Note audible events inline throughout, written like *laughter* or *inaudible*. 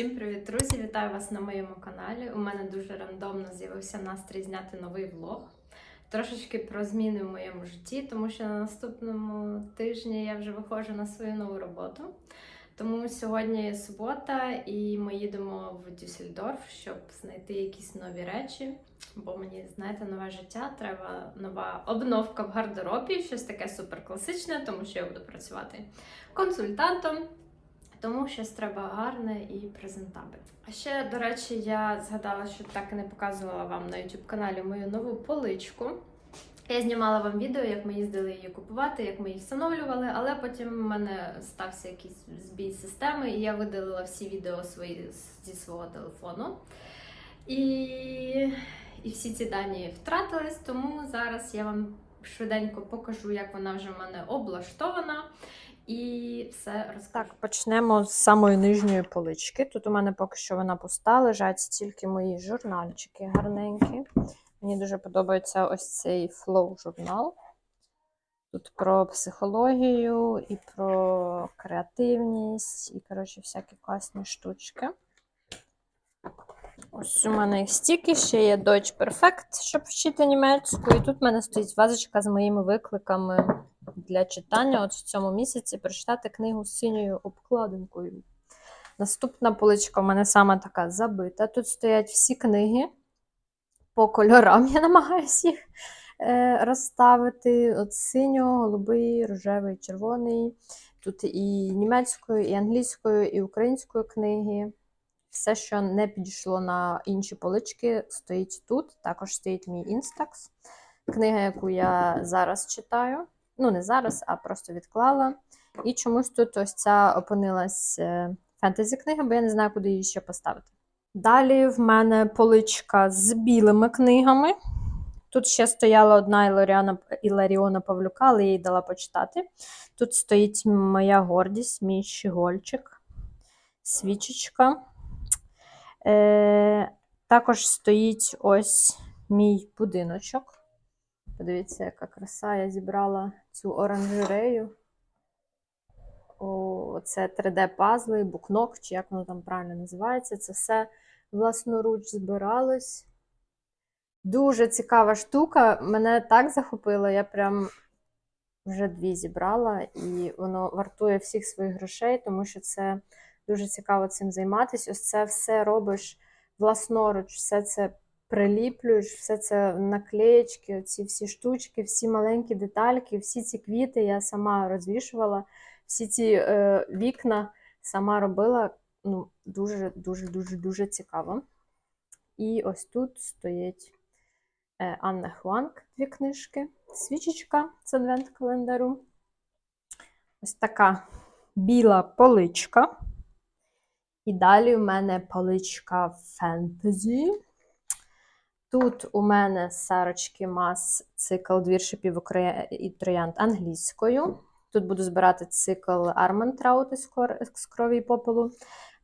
Всім привіт, друзі! Вітаю вас на моєму каналі. У мене дуже рандомно з'явився настрій зняти новий влог. Трошечки про зміни в моєму житті, тому що на наступному тижні я вже виходжу на свою нову роботу. Тому сьогодні субота, і ми їдемо в Дюссельдорф, щоб знайти якісь нові речі. Бо мені, знаєте, нове життя, треба нова обновка в гардеробі, щось таке суперкласичне, тому що я буду працювати консультантом. Тому щось треба гарне і презентабельне. А ще, до речі, я згадала, що так і не показувала вам на YouTube каналі мою нову поличку. Я знімала вам відео, як ми їздили її купувати, як ми її встановлювали, але потім в мене стався якийсь збій системи, і я видалила всі відео свої зі свого телефону. І, і всі ці дані втратились, тому зараз я вам швиденько покажу, як вона вже в мене облаштована. І все розкажу. Так, почнемо з самої нижньої полички. Тут у мене поки що вона пуста, лежать тільки мої журнальчики гарненькі. Мені дуже подобається ось цей флоу-журнал. Тут про психологію і про креативність, і, коротше, всякі класні штучки. Ось у мене їх стільки, ще є Deutsch Perfect, щоб вчити німецьку. І тут в мене стоїть вазочка з моїми викликами для читання. От в цьому місяці прочитати книгу з синьою обкладинкою. Наступна поличка в мене саме така забита. Тут стоять всі книги по кольорам. Я намагаюся їх е, розставити. От синьо, голубий, рожевий, червоний. Тут і німецькою, і англійською, і українською книги. Все, що не підійшло на інші полички, стоїть тут. Також стоїть мій Instax. Книга, яку я зараз читаю. Ну, не зараз, а просто відклала. І чомусь тут ось ця опинилась е, фентезі-книга, бо я не знаю, куди її ще поставити. Далі в мене поличка з білими книгами. Тут ще стояла одна Іларіона, Іларіона Павлюка, але я їй дала почитати. Тут стоїть моя гордість, мій щегольчик, свічечка. Е, Також стоїть ось мій будиночок. Подивіться, яка краса. Я зібрала цю оранжерею. Це 3D-пазли, букнок, чи як воно там правильно називається. Це все власноруч збиралось. Дуже цікава штука. Мене так захопило, я прям вже дві зібрала, і воно вартує всіх своїх грошей, тому що це дуже цікаво цим займатися. Ось це все робиш власноруч, все це приліплюєш, все це наклеєчки, ці всі штучки, всі маленькі детальки, всі ці квіти я сама розвішувала, всі ці е, вікна сама робила. Ну, Дуже, дуже, дуже, дуже цікаво. І ось тут стоїть е, Анна Хуанг, дві книжки, свічечка з адвент-календару. Ось така біла поличка. І далі у мене поличка фентезі. Тут у мене Сарочки Мас цикл двір шипів і троянд англійською. Тут буду збирати цикл Арман Траут з крові і попелу,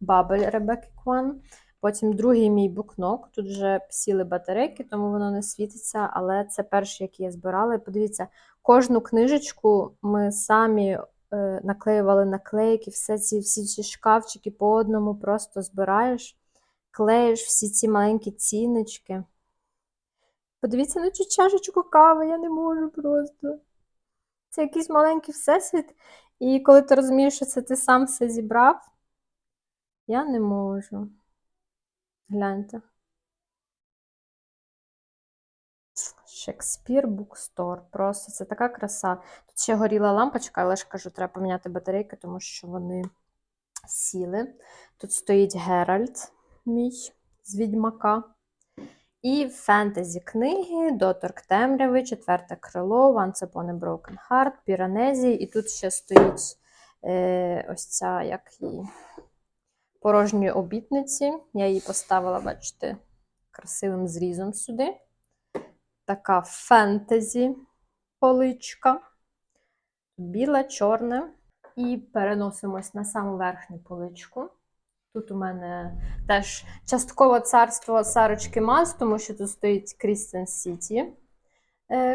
Бабель Ребекки Кван. Потім другий мій букнок. Тут вже сіли батарейки, тому воно не світиться, але це перший, який я збирала. Подивіться, кожну книжечку ми самі е, наклеювали наклейки, все ці, всі ці шкафчики по одному просто збираєш, клеїш всі ці маленькі ціночки. Подивіться на цю чашечку кави, я не можу просто. Це якийсь маленький всесвіт. І коли ти розумієш, що це ти сам все зібрав, я не можу. Гляньте. Шекспір Букстор. Просто це така краса. Тут ще горіла лампочка, але ж кажу, треба поміняти батарейки, тому що вони сіли. Тут стоїть Геральт, мій з відьмака. І фентезі книги, Доторк Темряви, Четверте крило, Once Upon a Broken Heart, Піранезі. І тут ще стоїть е, ось ця як її, порожньої обітниці. Я її поставила, бачите, красивим зрізом сюди. Така фентезі поличка. Біла, чорна. І переносимось на саму верхню поличку. Тут у мене теж частково царство Сарочки Мас, тому що тут стоїть Крістен Сіті,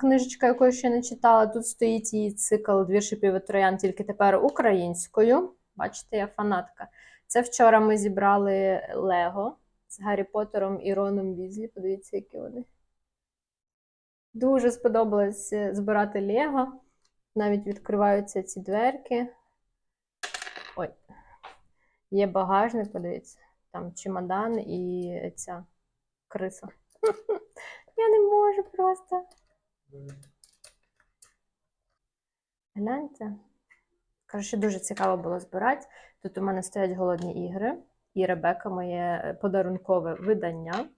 книжечка, яку ще не читала. Тут стоїть її цикл Двір шипів тільки тепер українською. Бачите, я фанатка Це вчора ми зібрали Лего з Гаррі Поттером і Роном Візлі. Подивіться, які вони. Дуже сподобалось е, збирати Лего. Навіть відкриваються ці дверки. Є багажник, подивіться. Там чемодан і ця криса. *laughs* Я не можу просто. Гляньте. Коротше, дуже цікаво було збирати. Тут у мене стоять голодні ігри, і Ребека моє е, подарункове видання.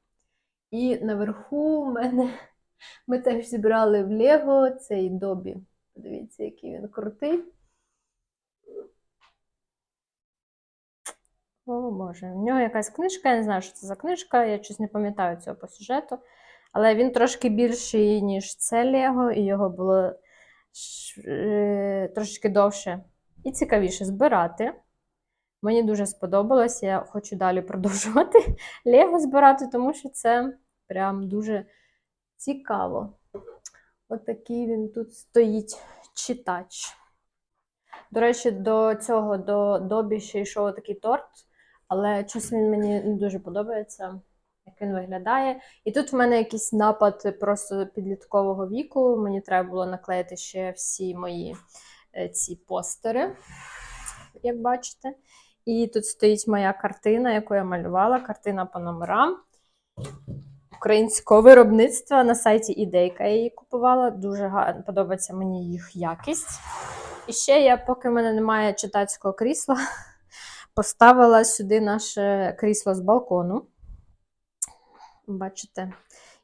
І наверху у мене *laughs* ми теж зібрали в Лего цей Добі. Подивіться, який він крутий. О, Боже, в нього якась книжка, я не знаю, що це за книжка, я щось не пам'ятаю цього по сюжету. Але він трошки більший, ніж це Лего, і його було е, довше і цікавіше збирати. Мені дуже сподобалось, я хочу далі продовжувати *laughs* Лего збирати, тому що це прям дуже цікаво. Отакий він тут стоїть читач. До речі, до цього до Добі ще йшов такий торт, але щось він мені не дуже подобається, як він виглядає. І тут в мене якийсь напад просто підліткового віку. Мені треба було наклеїти ще всі мої е, ці постери, як бачите. І тут стоїть моя картина, яку я малювала, картина по номерам українського виробництва на сайті Ідейка. Я її купувала. Дуже гарно подобається мені їх якість. І ще я, поки в мене немає читацького крісла, *laughs* поставила сюди наше крісло з балкону. Бачите,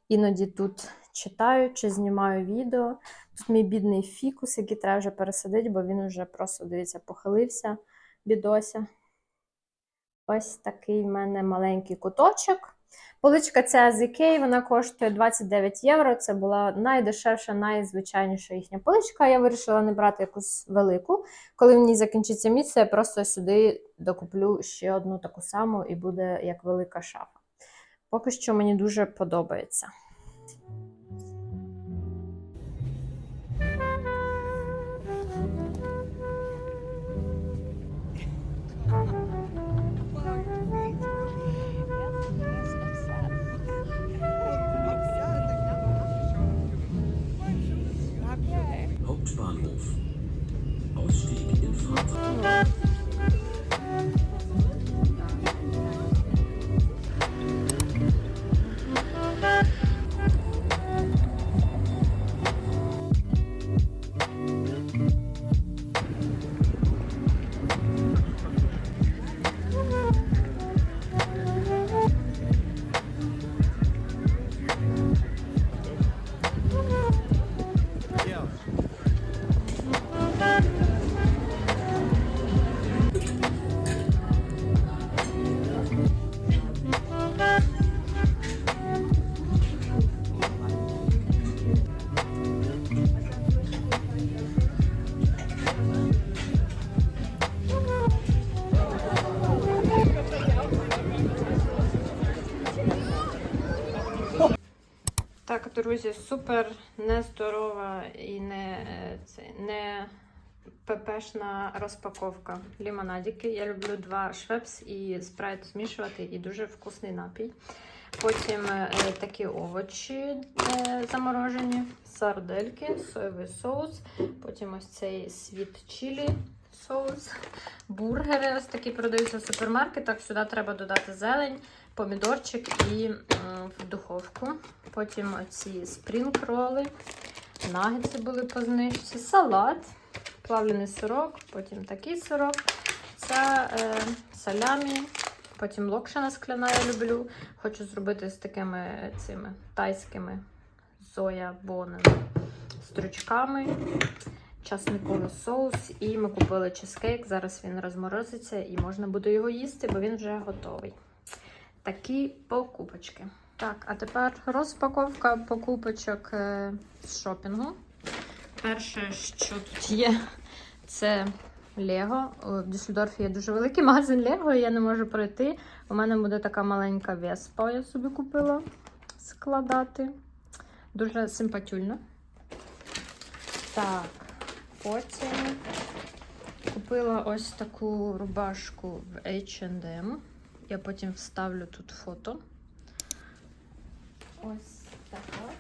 іноді тут читаю чи знімаю відео. Тут мій бідний фікус, який треба вже пересадити, бо він вже просто, дивіться, похилився, бідося. Ось такий в мене маленький куточок. Поличка ця з Ікеї, вона коштує 29 євро. Це була найдешевша, найзвичайніша їхня поличка. Я вирішила не брати якусь велику. Коли в ній закінчиться місце, я просто сюди докуплю ще одну таку саму і буде як велика шафа. Поки що мені дуже подобається. Друзі, супер нездорова і не, е, це, не ППшна розпаковка лімонадики. Я люблю два швепс і спрайт змішувати, і дуже вкусний напій. Потім е, такі овочі е, заморожені, сардельки, соєвий соус, потім ось цей світ чилі соус, бургери ось такі продаються в супермаркетах. Сюди треба додати зелень, помідорчик і в духовку. Потім оці спрінг-роли, нагетси були по знижці, салат, плавлений сирок, потім такий сирок, це е, салямі, потім локшина скляна я люблю. Хочу зробити з такими цими тайськими зоя бонами, стручками, часниковий соус. І ми купили чизкейк. Зараз він розморозиться і можна буде його їсти, бо він вже готовий. Такі покупочки. Так, а тепер розпаковка покупочок е, з шопінгу. Перше, що тут є, це Лего. В Дюссельдорфі є дуже великий магазин Лего, я не можу пройти. У мене буде така маленька веспа, я собі купила складати. Дуже симпатюльно. Так, потім Купила ось таку рубашку в H&M. Я потім вставлю тут фото. Ось така.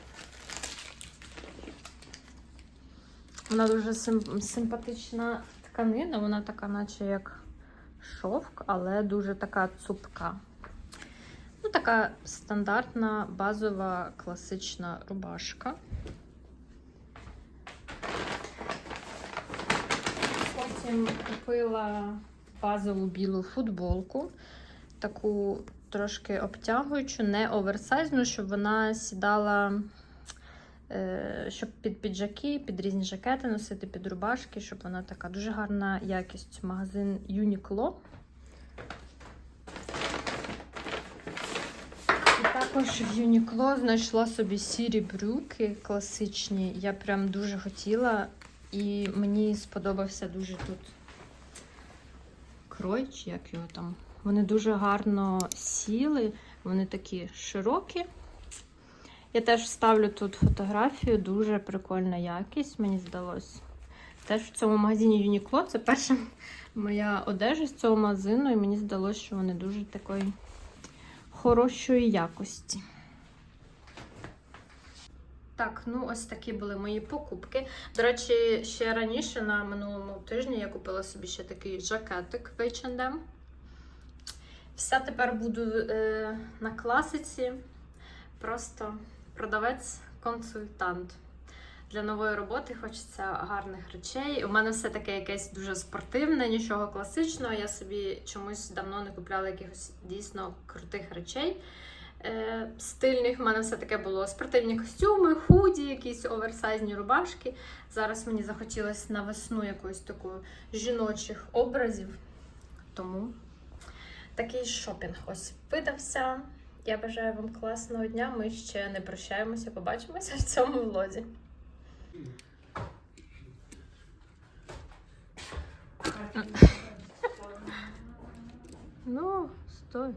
Вона дуже сим- симпатична тканина, вона така, наче як шовк, але дуже така цупка. Ну, така стандартна базова класична рубашка. Потім купила базову білу футболку, таку трошки обтягуючу, не оверсайзну, щоб вона сідала, е, щоб під піджаки, під різні жакети носити, під рубашки, щоб вона така дуже гарна якість. Магазин Uniqlo. Також в Uniqlo знайшла собі сірі брюки класичні. Я прям дуже хотіла. І мені сподобався дуже тут крой, як його там. Вони дуже гарно сіли, вони такі широкі. Я теж вставлю тут фотографію, дуже прикольна якість, мені здалось. Теж в цьому магазині Uniqlo. Це перша моя одежа з цього магазину, і мені здалося, що вони дуже такої хорошої якості. Так, ну ось такі були мої покупки. До речі, ще раніше на минулому тижні я купила собі ще такий жакетик в H&M. Все тепер буду е, на класиці. Просто продавець-консультант. Для нової роботи хочеться гарних речей. У мене все таке якесь дуже спортивне, нічого класичного. Я собі чомусь давно не купляла якихось дійсно крутих речей стильних. У мене все таке було спортивні костюми, худі, якісь оверсайзні рубашки. Зараз мені захотілося на весну якоїсь такої жіночих образів. Тому такий шопінг ось видався. Я бажаю вам класного дня. Ми ще не прощаємося, побачимося в цьому влозі. Ну, стой.